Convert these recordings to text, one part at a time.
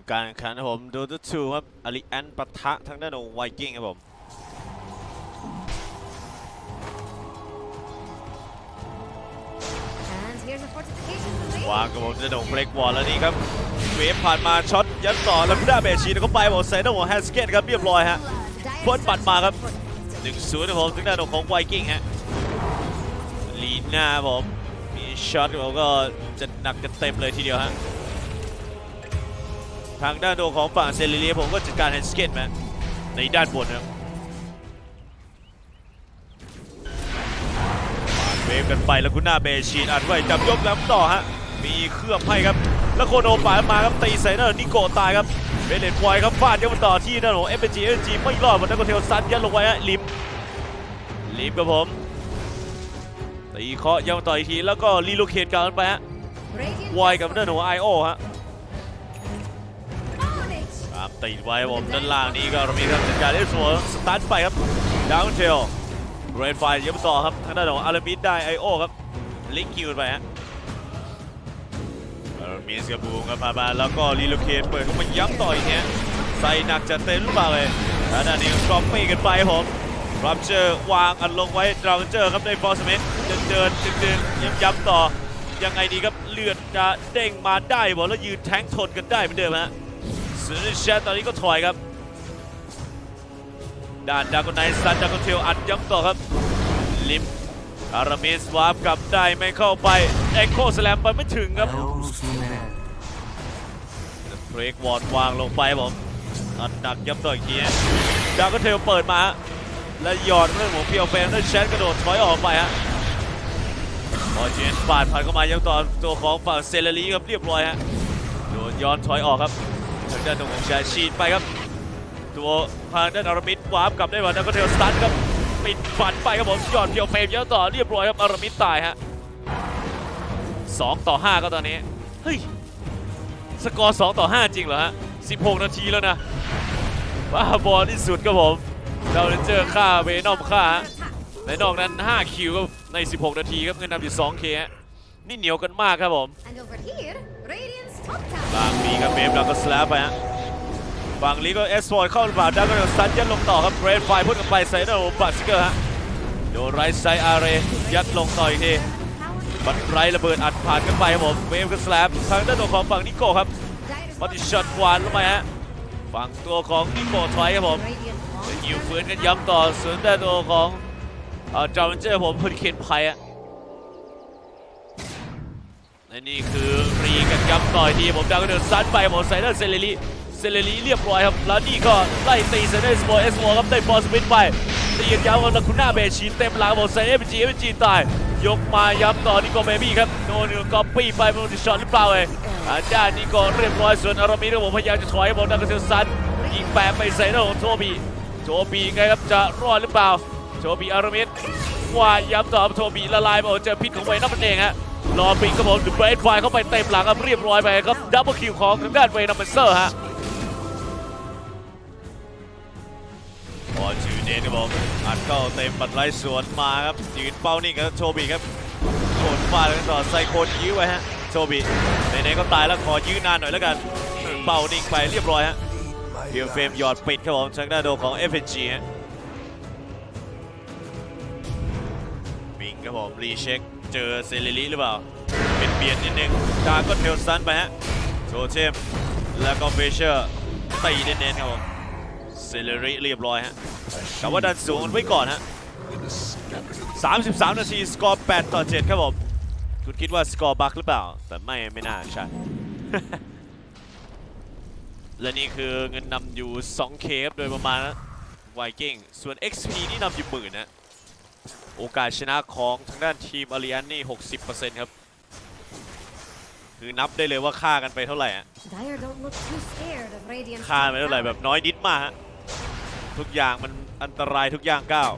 มการแข่งขันครับผมดูทูทูครับอาริแอนปะทะทางด้านของไวกิ้งครับผม And here's a fortification for me. วางกับผมจะโด่งเบรกวอลแล้วนี่ครับเวฟผ่านมาช็อตยัดต่อแล้วพุด้าเบชีแล้วก็ไปบอกใส่ด้านของแฮนสเกตครับเรียบร้อยฮะ Dire พ่นปัดมาครับ fortifications. หนึ่งศูนย์ครับผมทางด้านของไวกิ้งฮะลีน่าครับผมมีช็อตของผมก็จะหนักจะเต็มเลยทีเดียวฮะ ทางด้านของฝั่งเซเรียผมก็จัดการแฮนสเกตมาในด้านบนนะเวฟกันไปแล้วคุณหน้าเบชีนอัดไว้จับยกแล้วต่อฮะ มีเครื่องให้ครับ แล้วโคโนปาดมาครับตีใส่หน้านิโกตายครับเบเลตไวครับฟาดยังมาต่อที่หน้าของเอฟจีเอฟจีไม่รอดหมดนักโกเทลซัดยัดลงไว้ฮะลิมลิมครับผมตีเคาะยังต่ออีกทีแล้วก็รีโลเคทกลางไปฮะ Radiant ไวกับหน้าของไอโอฮะ ติดไว้ผมด้านล่างนี้ก็เรามีครับจัดการได้สวนสตาร์ทไปครับดาวน์เทลเรนไฟยังมาต่อครับทางด้านของอารามิดได้ไอโอครับลิงคิวไปฮะมีสกับบูมครับพามาแล้วก็รีโลเคทเปิดเข้ามาย้ำต่ออีกเนี่ยใส่หนักจะเต็มหรือเปล่าเลยแล้วด้านนี้ก็ปี้กันไปครับผมรับเจอวางอันลงไว้ดราวเจอร์ครับในฟอร์สเมนเดินเดินเดินย้ำย้ำต่อยังไงดีครับเลือดจะเด้งมาได้บอกแล้วยืนแทงทนกันได้เหมือนเดิมฮะ ซูนิชตอนนี้ก็ถอยครับ ด้านดากอนไนซันดากอนเทลอัดย้ำต่อครับ ลิมอารามิสวาร์ปกลับได้ไม่เข้าไปเอ็กโคสแลมไปไม่ถึงครับเบรกวอร์ดวางลงไปผมอัดหนักย้ำต่ออีกทีดาวก็เทลเปิดมา และหยอดเรื่องของเพียวเฟมด้วยแชทกระโดดถอยออกไปฮะพอเจนปาดผ่านเข้ามายังต่อตัวของฝั่งเซเลรีครับเรียบร้อยฮะโดนย้อนถอยออกครับ ด้านตรงของชายชีดไปครับ ตัวทางด้านอารามิดวาร์ปกลับได้มาดาวก็เทลสตันครับปิดฝันไปครับผมหยอดเพียวเฟมยังต่อเรียบร้อยครับอารามิดตายฮะสองต่อห้าก็ตอนนี้ เฮ้ย สกอร์2ต่อ5จริงเหรอฮะ16นาทีแล้วนะบ้าบอลที่สุดครับผมดาวเรนเจอร์ฆ่าเวนอมฆ่าในนอกนั้น 5 คิวครับใน 16 นาทีครับเงินนำอยู่ 2K ฮะนี่เหนียวกันมากครับผม บางมีครับเบฟแล้วก็สแลปไปฮะฝั่งนี้ก็เอสฟอร์ดเข้าหรือเปล่าดักก็เดี๋ยวซัดยัดลงต่อครับเรดไฟพุ่งกันไปใส่หน้าบัตสเกอร์ฮะโดนไรไซอาเรยัดลงต่ออีกทีบัตไรระเบิดอัดผ่านกันไปครับผมเวฟก็สแลปทางด้านตัวของฝั่งนิโก้ครับ Dire's บัตติช็อตกวานลงไปฮะฝั่งตัวของนิโก้ถอยครับผมอยิวฟื้นกันย้ำต่อส่วนด้านตัวของเอ่อจอมเจอร์ผมพลเคนไพอะ และนี่คือรีกันย้ำต่อยทีผมดาวก็เดินซัดไปผมดใส่ด้านเซเลรีเซเลรีเรียบร้อยครับแล้วนี่ก็ไล่ตีเซเนสโบเอสโมครับได้บอลสปินไปตีกันย้ำกับคุณหน้าเบชีเต็มหลังผมใส่เอฟจีเอฟจีตายยกมาย้ำต่อนิโกเบบี้ครับโนนิวก็ปี้ไปมันดิช็อตหรือเปล่าเอ้ยอาจารย์นิโกเรียบร้อยส่วนอารามิครับผมพยายามจะถอยบอลดักเซลซันยิงแปะไปใส่หน้าของโทบีโจบีไงครับจะรอดหรือเปล่าโจบีอารามิว่าย้ำต่อโทบีละลายมาเจอพิษของเวนัมมันเองฮะ รอปิงครับผมเบรดไฟเข้าไปเต็มหลังครับเรียบร้อยไปครับดับเบิลคิวของทางด้านเวนัมมันเซอร์ฮะพอจูเนนครับผมอัดเข้าเต็มบัตรไล่สวนมาครับยืนเป้านิ่งครับโชบีครับโดนฟาดกันต่อไซโคนยื้อไว้ฮะโชบีไหนๆก็ตายแล้วขอยื้อนานหน่อยแล้วกันเป้านิ่งไปเรียบร้อยฮะเพียวเฟรมหยอดปิดครับผมทางด้านโดของ f อ g ฮะ ครับผมรีเช็คเจอเซเลริหรือเปล่า เป็นเบียดนิดนึงดาก็เทลซันไปฮะโซเชมแล้วก็เฟเชอร์ตีเน้นๆครับผมเซเลริเรียบร้อยฮะแต่ว่าดันสูงไว้ก่อนฮะ33 นาที สกอร์ 8 ต่อ 7 ครับผม คุณคิดว่าสกอร์บักหรือเปล่า แต่ไม่ ไม่น่าใช่ และนี่คือเงินนำอยู่ 2K ครับโดยประมาณนะไวกิ้งส่วน XP นี่นำอยู่หมื่นนะ โอกาสชนะของทางด้านทีมอาริอันนี่ 60%ครับ คือนับได้เลยว่าฆ่ากันไปเท่าไหร่อะ Dire don't look too scared of Radiant's ฆ่า top ไปเท่าไหร่ tower. แบบน้อยนิดมากฮะ ทุกอย่างมันอันตรายทุกอย่างก้าว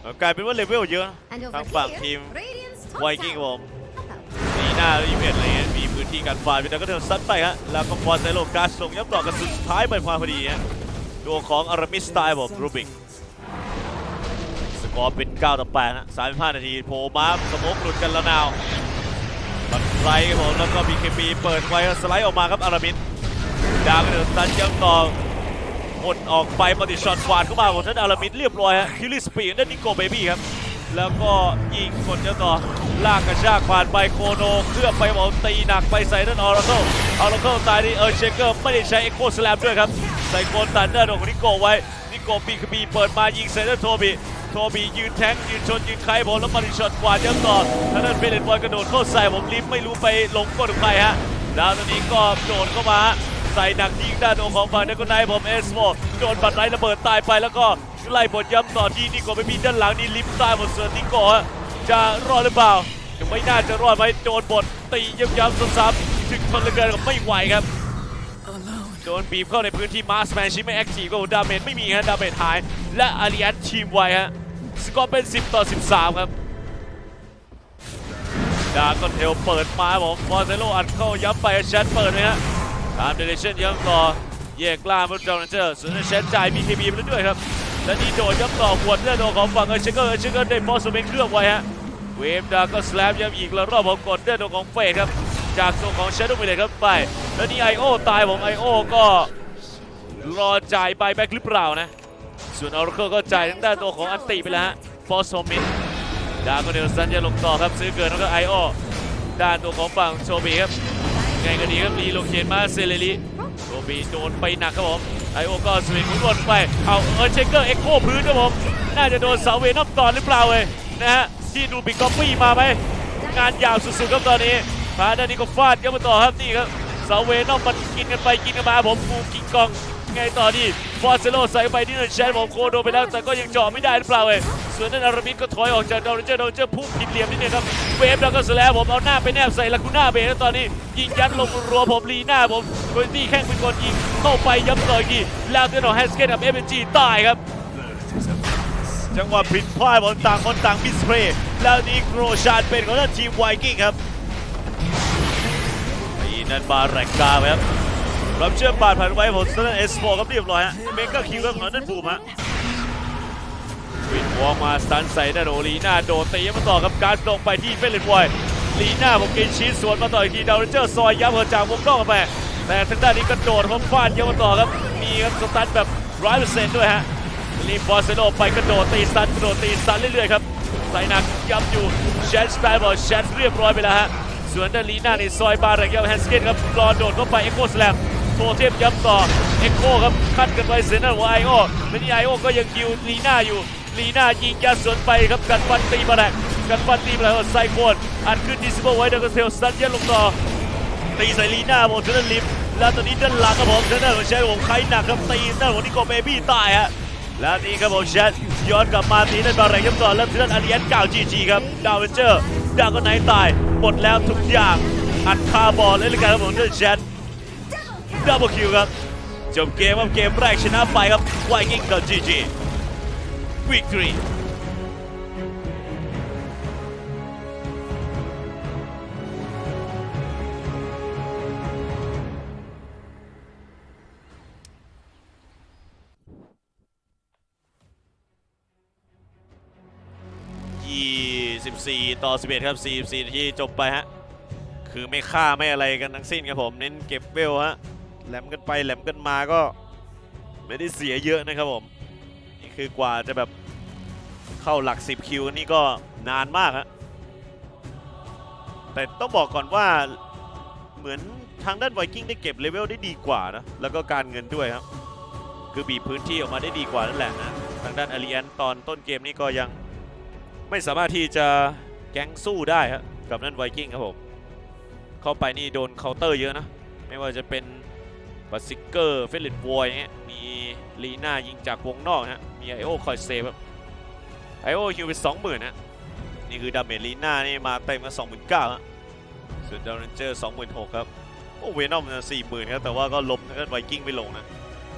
เออกลายเป็นว่าเลเวลเยอะนะ And over ทางฝั่ง here, ทีม Radiant's top ไวกิ้ง tower. ผม How about นีหน้าอีเวนต์อะไรเงี้ยมีพื้นที่การฟาดไปแต่ก็เดินซัดไปฮะแล้วก็ฟอร์ไซโลกาสส่งย้ำต่อกันสุดท้ายไปพาพอดีฮะตัวของอารามิสไตล์ผมรูบิกส กอร์เป็น9ต่อ8นะ35 นาทีโผล่มาสมกหลุดกันแล้วนาวบัตไรครับผมแล้วก็บีเคบีเปิดไว้สไลด์ออกมาครับอารามินดาวกระโดดตันยังต่อหมดออกไปมัลติช็อตฟาดเข้ามาของท่านอารามิดเรียบร้อยฮะคิลลิสปีดนั่นนิโกเบบี้ครับแล้วก็ยิงกดยังต่อลากกระชากผ่านไปโคโนเคลือบไปบอกตีหนักไปใส่นั่นออร์เคิลออร์เคิลตายที่เออร์เชเกอร์ไม่ได้ใช้เอ็กโคสแลมด้วยครับใส่โกนตันเนอร์ของนิโกไว้นิโกปีกบีเปิดมายิงใส่นั่นโทบี โทบียืนแทงยืนชนยืนใครผมแล้วมัลติช็อตกวาดยังต่อท่านนั้นเฟรนบอลกระโดดเข้าใส่ผมลิฟต์ไม่รู้ไปหลงกดใครฮะดาวตัวนี้ก็โดดเข้ามาใส่หนักยิงด้านตัวของฝั่งเดกอนไนผมเอสโมโดนบัตรไระเบิดตายไปแล้วก็ไล่บทย้ำต่อที่นิโกไม่มีด้านหลังนี่ลิฟต์ตายหมดส่วนนิโกฮะจะรอดหรือเปล่ายังไม่น่าจะรอดไหมโดนบทตีย้ำๆซ้ำๆถึงทนเหลือเกินก็ไม่ไหวครับโดนบีบเข้าในพื้นที่มาสแมนชิไม่แอคทีฟก็ดาเมจไม่มีฮะดาเมจหาย และอาริอันทีมไวฮะ สกอร์เป็น 10 ต่อ 13 ครับ ดาก็เทลเปิดมาผมฟอร์เซโลอัดเข้าย้ำไปแชทเปิดเลยฮะตามเดเรชั่นย้ำต่อแยกล่างมาจอร์เจอร์ส่วนแชทจ่ายมีเคบีไปแล้วด้วยครับ และนี่โดดย้ำต่อหวดเลือดของฝั่งเอเชเกอร์เอเชเกอร์ได้ฟอสเมนเครื่องไว้ฮะ เวฟดาก็สแลมย้ำอีกแล้วรอบของกดเลือดของเฟดครับ จากตัวของเชดโดมิเลตครับไป แล้วนี่ไอโอตายผมไอโอก็รอจ่ายไปแบ็คหรือเปล่านะ ส่วนออร์เคิลก็จ่ายทั้งด้านตัวของอันติไปแล้วฮะฟอสโมินดาก็เดลสันจะลงต่อครับซื้อเกินแล้วก็ไอโอด้านตัวของฝั่งโชบีครับไงก็ดีครับรีโลเคนมาเซเลรีโชบีโดนไปหนักครับผมไอโอก็สวิงหมุนวนไปเอาเออเชคเกอร์เอ็กโคพื้นครับผมน่าจะโดนเสาเวนอมก่อนหรือเปล่าเลยนะฮะที่ดูบิกกอปปี้มาไหมงานยาวสุดๆครับตอนนี้พาด้านนี้ก็ฟาดกันมาต่อครับนี่ครับเสาเวนอมมันกินกันไปกินกันมาผมกูกิงกอง ไงต่อดีฟอร์เซโลใส่ไปที่นั่นแชนผมโคโดไปแล้วแต่ก็ยังเจาะไม่ได้หรือเปล่าเว้ยส่วนนั้นอารามิดก็ถอยออกจากดาวเจอร์ดาวเจอร์พุ่งผิดเหลี่ยมนิดนึงครับเวฟแล้วก็สแลมผมเอาหน้าไปแนบใส่ลาคูน่าเบย์แล้วตอนนี้ ยิงยัดลงรัวผมลีหน้าผมโดยที่แข้งเป็นคนยิงเข้าไปย้ำต่ออีกทีแล้วเตือนของแฮสเกตกับเอเนจีตายครับจังหวะผิดพลาดบอลต่างคนต่างมิสเพลย์แล้วนี่โกรชานเป็นของทางทีมไวกิ้งครับไอ้นันบาแรกกาไปครับ รับเชื่อมบาดผ่านไว้ผมสแตนเอสโฟครับเรียบร้อยฮะเมกาคิวครับของนันบูมฮะวินวอลมาสตันใส่ด้าโอลีน่าโดดตีมาต่อกับการลงไปที่เฟลเลนวอยลีน่าผมกินชีสสวนมาต่ออีกทีดาวเรเจอร์ซอยยับเหินจากวงนอกไปแต่ทางด้านนี้กระโดดเขาฟาดเยอะมาต่อครับมีครับสตันแบบร้อยเปอร์เซ็นต์ด้วยฮะรีบอลเซโลไปกระโดดตีสตันกระโดดตีสตันเรื่อยๆครับใส่หนักย้ำอยู่แชนสแปนบอลแชนเรียบร้อยไปแล้วฮะส่วนด้านลีน่าในซอยบาร์แรงยับแฮนสเกตครับรอโดดเข้าไปเอ็กโคสแลม โทเทพย้ำต่อเอ็กโคครับคัดกันไปเซนนัลไอโอและนี่ไอโอก็ยังคิวลีน่าอยู่ลีน่ายิงยัดสวนไปครับกันฟันตีมาแหลกกันฟันตีมาแหลกไซโคนอัดขึ้นดิสโบไว้เดอะเทลสตันยัดลงต่อตีใส่ลีน่าโมดเทนลิฟแล้วตอนนี้ด้านหลังครับผมด้านหน้าของแชทผมใครหนักครับตีด้านของนิโกเบบี้ตายฮะแล้วนี่ครับผมแชทย้อนกลับมาตีด้านบาร์แรงยับต่อแล้วด้านอาริเอนเก่าจีจีครับดาวเวนเจอร์ดาวก็ไหนตายหมดแล้วทุกอย่างอัดคาบอลเลยละกันครับผมด้านแชท ดับเบิลคิวครับจบเกมครับเกมแรกชนะไปครับไวกิ้งกับจีจี victory 24ต่อ 11 ครับ 44นาทีจบไปฮะ คือไม่ฆ่าไม่อะไรกันทั้งสิ้นครับผม เน้นเก็บเวลฮะ แหลมกันไปแหลมกันมาก็ไม่ได้เสียเยอะนะครับผมนี่คือกว่าจะแบบเข้าหลัก 10 คิวนี่ก็นานมากฮะแต่ต้องบอกก่อนว่าเหมือนทางด้านไวกิ้งได้เก็บเลเวลได้ดีกว่านะแล้วก็การเงินด้วยครับ คือบีบพื้นที่ออกมาได้ดีกว่านั่นแหละนะทางด้านอารีแอนตอนต้นเกมนี้ก็ยังไม่สามารถที่จะแก๊งสู้ได้ครับกับนั่นไวกิ้งครับผมเข้าไปนี่โดนเคาน์เตอร์เยอะนะ ไม่ว่าจะเป็น บัสซิเกอร์เฟลิตวอยเงี้ยมีลีน่ายิงจากวงนอกนะมีไอโอคอยเซฟครับไอโอฮิวไปสองหมื่นนะนี่คือดาเมจลีน่านี่มาเต็มมาสองหมื่นเก้าส่วนดาวเรนเจอร์สองหมื่นหกครับโอ้เวนอมสี่หมื่นครับแต่ว่าก็ล้มทางด้านไวกิ้งไม่ลงนะ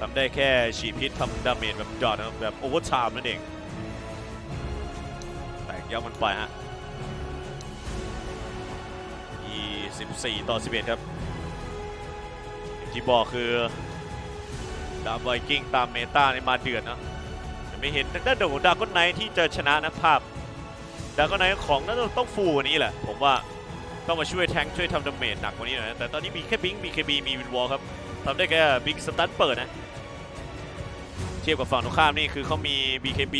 ทำได้แค่ฉีดพิษทำดาเมจแบบดอทนะแบบโอเวอร์ไทม์นั่นเองแตกยับมันไปฮะ24 ต่อ 11 ครับอย่าง ที่บอกคือดาบไวกิ้งตามเมตาในมาเดือดนะไม่เห็นแต่ด้านเดิดาก้อนไนที่จะชนะนะภาพดาก้อนไนของน่าจะต้องฟูกว่านี้แหละ ผมว่าต้องมาช่วยแทงช่วยทำดาเมจหนักกว่านี้หน่อยแต่ตอนนี้มีแค่บิงมีเคบีมีวินวอลครับทำได้แค่บิงสตันเปิดนะ เทียบกับฝั่งตรงข้ามนี่คือเขามี BKB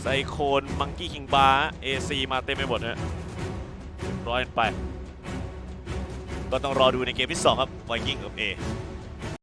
ไซโคนมังกี้คิงบาร์เอซีมาเต็มไปหมดนะร้อยไป ก็ต้องรอดูในเกมที่ 2 ครับไวกิ้งกับเอ